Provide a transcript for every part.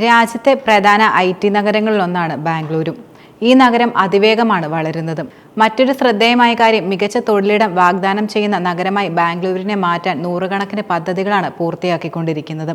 രാജ്യത്തെ പ്രധാന I T നഗരങ്ങളിലൊന്നാണ് ബാംഗ്ലൂരും. ഈ നഗരം അതിവേഗമാണ് വളരുന്നത്. മറ്റൊരു ശ്രദ്ധേയമായ കാര്യം മികച്ച തൊഴിലിടം വാഗ്ദാനം ചെയ്യുന്ന നഗരമായി ബാംഗ്ലൂരിനെ മാറ്റാൻ നൂറുകണക്കിന് പദ്ധതികളാണ് പൂർത്തിയാക്കിക്കൊണ്ടിരിക്കുന്നത്.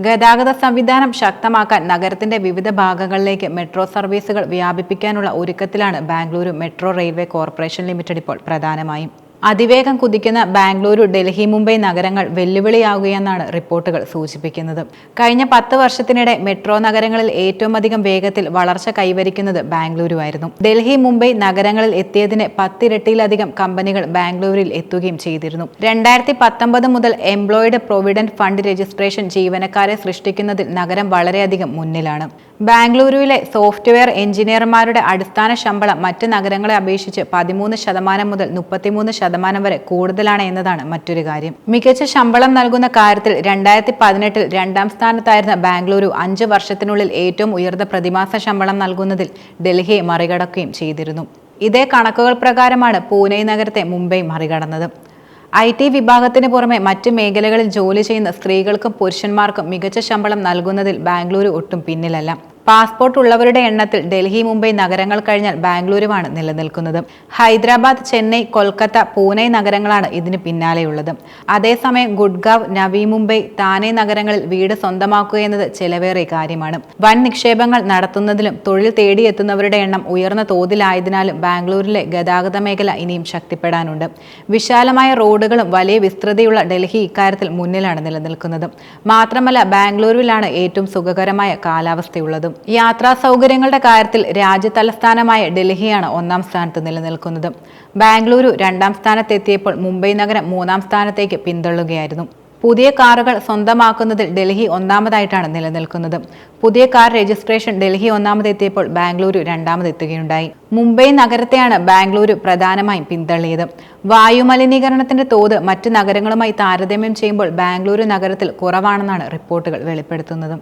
ഗതാഗത സംവിധാനം ശക്തമാക്കാൻ നഗരത്തിന്റെ വിവിധ ഭാഗങ്ങളിലേക്ക് മെട്രോ സർവീസുകൾ വ്യാപിപ്പിക്കാനുള്ള ഒരുക്കത്തിലാണ് Bengaluru metro railway corporation limited ഇപ്പോൾ പ്രധാനമായും. അതിവേഗം കുതിക്കുന്ന ബാംഗ്ലൂരു ഡൽഹി മുംബൈ നഗരങ്ങൾ വെല്ലുവിളിയാകുകയെന്നാണ് റിപ്പോർട്ടുകൾ സൂചിപ്പിക്കുന്നത്. കഴിഞ്ഞ പത്ത് വർഷത്തിനിടെ മെട്രോ നഗരങ്ങളിൽ ഏറ്റവും അധികം വേഗത്തിൽ വളർച്ച കൈവരിക്കുന്നത് ബാംഗ്ലൂരു ആയിരുന്നു ഡൽഹി മുംബൈ നഗരങ്ങളിൽ എത്തിയതിന് പത്തിരട്ടിയിലധികം കമ്പനികൾ ബാംഗ്ലൂരിൽ എത്തുകയും ചെയ്തിരുന്നു. രണ്ടായിരത്തി പത്തൊമ്പത് മുതൽ എംപ്ലോയിഡ് പ്രൊവിഡന്റ് ഫണ്ട് രജിസ്ട്രേഷൻ ജീവനക്കാരെ സൃഷ്ടിക്കുന്നതിൽ നഗരം വളരെയധികം മുന്നിലാണ്. ബാംഗ്ലൂരുവിലെ സോഫ്റ്റ്വെയർ എഞ്ചിനീയർമാരുടെ അടിസ്ഥാന ശമ്പളം മറ്റ് നഗരങ്ങളെ അപേക്ഷിച്ച് പതിമൂന്ന് ശതമാനം മുതൽ മുപ്പത്തിമൂന്ന് ശതമാനം വരെ കൂടുതലാണ് എന്നതാണ് മറ്റൊരു കാര്യം. മികച്ച ശമ്പളം നൽകുന്ന കാര്യത്തിൽ രണ്ടായിരത്തി പതിനെട്ടിൽ രണ്ടാം സ്ഥാനത്തായിരുന്ന ബാംഗ്ലൂരു അഞ്ച് വർഷത്തിനുള്ളിൽ ഏറ്റവും ഉയർന്ന പ്രതിമാസ ശമ്പളം നൽകുന്നതിൽ ഡൽഹിയെ മറികടക്കുകയും ചെയ്തിരുന്നു. ഇതേ കണക്കുകൾ പ്രകാരമാണ് പൂനെ നഗരത്തെ മുംബൈ മറികടന്നത്. ഐ ടി വിഭാഗത്തിന് പുറമെ മറ്റ് മേഖലകളിൽ ജോലി ചെയ്യുന്ന സ്ത്രീകൾക്കും പുരുഷന്മാർക്കും മികച്ച ശമ്പളം നൽകുന്നതിൽ ബാംഗ്ലൂരു ഒട്ടും പിന്നിലല്ല. പാസ്പോർട്ട് ഉള്ളവരുടെ എണ്ണത്തിൽ ഡൽഹി മുംബൈ നഗരങ്ങൾ കഴിഞ്ഞാൽ ബാംഗ്ലൂരുമാണ് നിലനിൽക്കുന്നത്. ഹൈദരാബാദ് ചെന്നൈ കൊൽക്കത്ത പൂനെ നഗരങ്ങളാണ് ഇതിന് പിന്നാലെയുള്ളത്. അതേസമയം ഗുഡ്ഗാവ് നവി മുംബൈ താനെ നഗരങ്ങളിൽ വീട് സ്വന്തമാക്കുക എന്നത് ചെലവേറിയ കാര്യമാണ്. വൻ നിക്ഷേപങ്ങൾ നടത്തുന്നതിലും തൊഴിൽ തേടിയെത്തുന്നവരുടെ എണ്ണം ഉയർന്ന തോതിലായതിനാലും ബാംഗ്ലൂരിലെ ഗതാഗത മേഖല ഇനിയും ശക്തിപ്പെടാനുണ്ട്. വിശാലമായ റോഡുകളും വലിയ വിസ്തൃതിയുള്ള ഡൽഹി ഇക്കാര്യത്തിൽ മുന്നിലാണ് നിലനിൽക്കുന്നത്. മാത്രമല്ല ബാംഗ്ലൂരുവിലാണ് ഏറ്റവും സുഖകരമായ കാലാവസ്ഥയുള്ളതും. യാത്രാ സൗകര്യങ്ങളുടെ കാര്യത്തിൽ രാജ്യതലസ്ഥാനമായ ഡൽഹിയാണ് ഒന്നാം സ്ഥാനത്ത് നിലനിൽക്കുന്നത്. ബാംഗ്ലൂരു രണ്ടാം സ്ഥാനത്തെത്തിയപ്പോൾ മുംബൈ നഗരം മൂന്നാം സ്ഥാനത്തേക്ക് പിന്തള്ളുകയായിരുന്നു. പുതിയ കാറുകൾ സ്വന്തമാക്കുന്നതിൽ ഡൽഹി ഒന്നാമതായിട്ടാണ് നിലനിൽക്കുന്നത്. പുതിയ കാർ രജിസ്ട്രേഷൻ ഡൽഹി ഒന്നാമതെത്തിയപ്പോൾ ബാംഗ്ലൂരു രണ്ടാമതെത്തുകയുണ്ടായി. മുംബൈ നഗരത്തെയാണ് ബാംഗ്ലൂരു പ്രധാനമായും പിന്തള്ളിയത്. വായുമലിനീകരണത്തിന്റെ തോത് മറ്റ് നഗരങ്ങളുമായി താരതമ്യം ചെയ്യുമ്പോൾ ബാംഗ്ലൂരു നഗരത്തിൽ കുറവാണെന്നാണ് റിപ്പോർട്ടുകൾ വെളിപ്പെടുത്തുന്നത്.